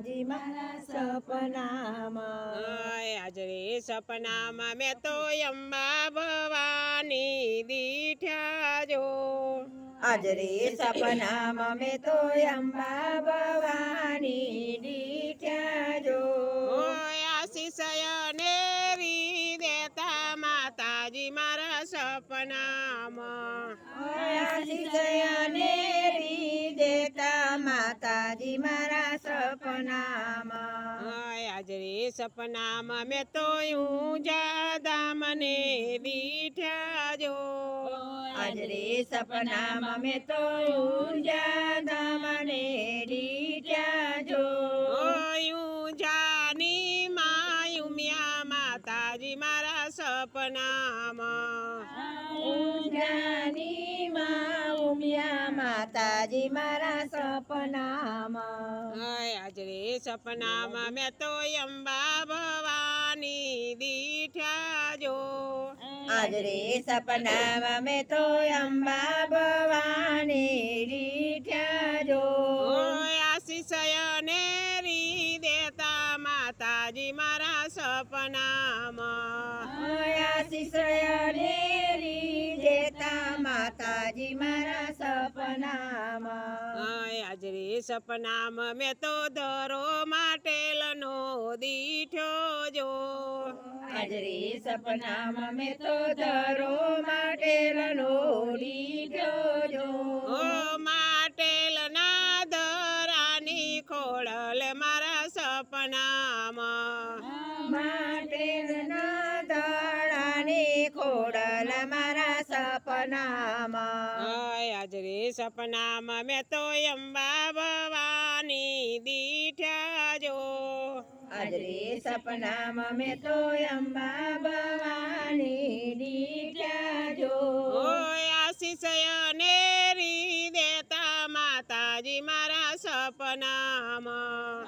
માતાજી મારા સપનામાં હાજરે સપનામાં મેં તો અંબા ભવાની દીઠા જો. આજરે સપનામાં મેં તો અંબા આશીષને રી દેતા માતાજી મારા સપનામાં હાજરે સપનામાં મેં તો હું જાદા મને બીઠા જો આજરે સપનામાં મેં તો હું જાદા દીઠ્યા મારા સપનામાં ઊંઝાની માં ઉમિયા માતાજી મારા સપનામાં. હાજરે સપનામાં મેં તો અંબા ભવાની દીઠા જો. આજરે સપનામાં મેં તો અંબા માતાજી મારા સપનામાં. દેતા માતાજી મારા સપનામાં. હાજરી સપનામાં મેં તો દરો માટેલનો દીઠો જો હાજરી સપનામાં મેં તો ધરો માટેલનો દીઠો જો ઓ માટેલ ના દરાની ખોડલ મારા સપનામાં. માટેલના દડાની ખોડલ મારા સપનામાં હાજરે સપનામાં મેં તો અંબા ભવાની દીઠા જો. આજરે સપનામાં મેં તો અંબા ભવાની દીઠા જો. ઓય આશીષ અનેરી દેતા માતાજી મારા સપનામાં.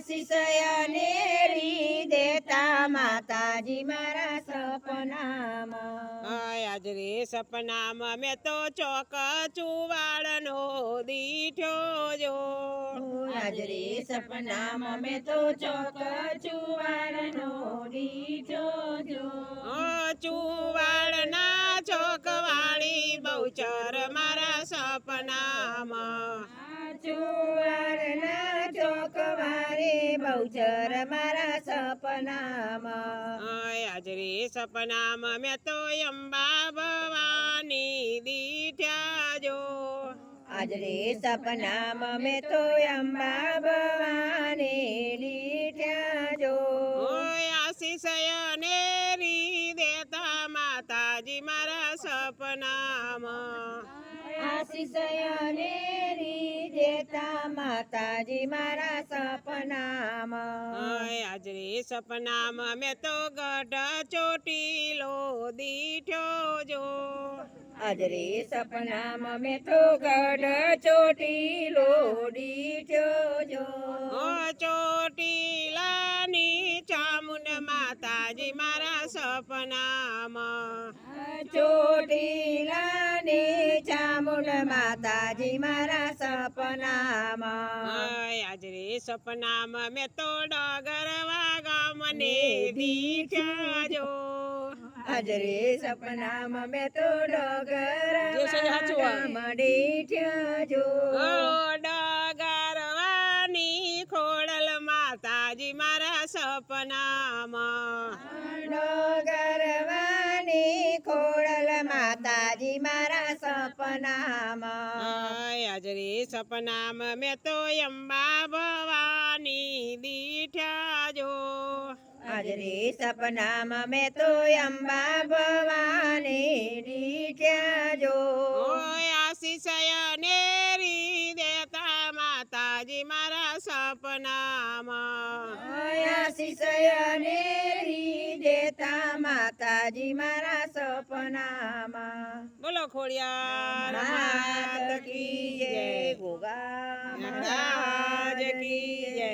આશીષને રી દેતા માતાજી મારા સપનામાં. આજ રે સપનામાં મેં તો ચોક ચુવાડનો દીઠો જો. આજરે સપનામાં મેં તો ચોક ચુવાડનો દીઠો જો. ચુવાડના ચોકવાળી બહુ મારા બહુચર મારા સપનામાં. હાજરી સપનામાં મેં તો અંબા ભવાની દીઠ્યા જો. આજરે સપનામાં મેં તો અંબા ભવાની દીઠ્યા જો. રી દેતા માતાજી મારા સપનામાં. આશીષને રી દેતા માતાજી મારા સપનામાં. આજરી સપનામ. મેં તો ગઢ ચોટીલો દીઠો જો. આજરે સપનામાં મેં તો ગઢ ચોટી લોડી જોજો. ચોટીલાની ચામુંડ માતાજી મારા સપનામાં. ચોટીલાની ચામુંડ માતાજી મારા સપનામાં. હાજરે સપનામાં મેં તો ડગરવા ગામને દીઠા જો. આજરે સપનામાં મેં તો ડગર મડી જો ડગરવાની ખોડલ માતાજી મારા સપનામાં. ડગરવાની ખોડલ માતાજી મારા સપનામાં. હજરે હાજરે સપનામાં મેં તો અંબા ભવાની દીઠા જો આજરે સપનામાં મેં તો અંબા ભવાની દીઠ્યા જો ઓય આશીષ ને રી દેતા માતાજી મારા સપનામાં આશીષયને રી દેતા માતાજી મારા સપનામાં બોલો ખોડિયા માત કી જય ગોગા મહારાજ કી જય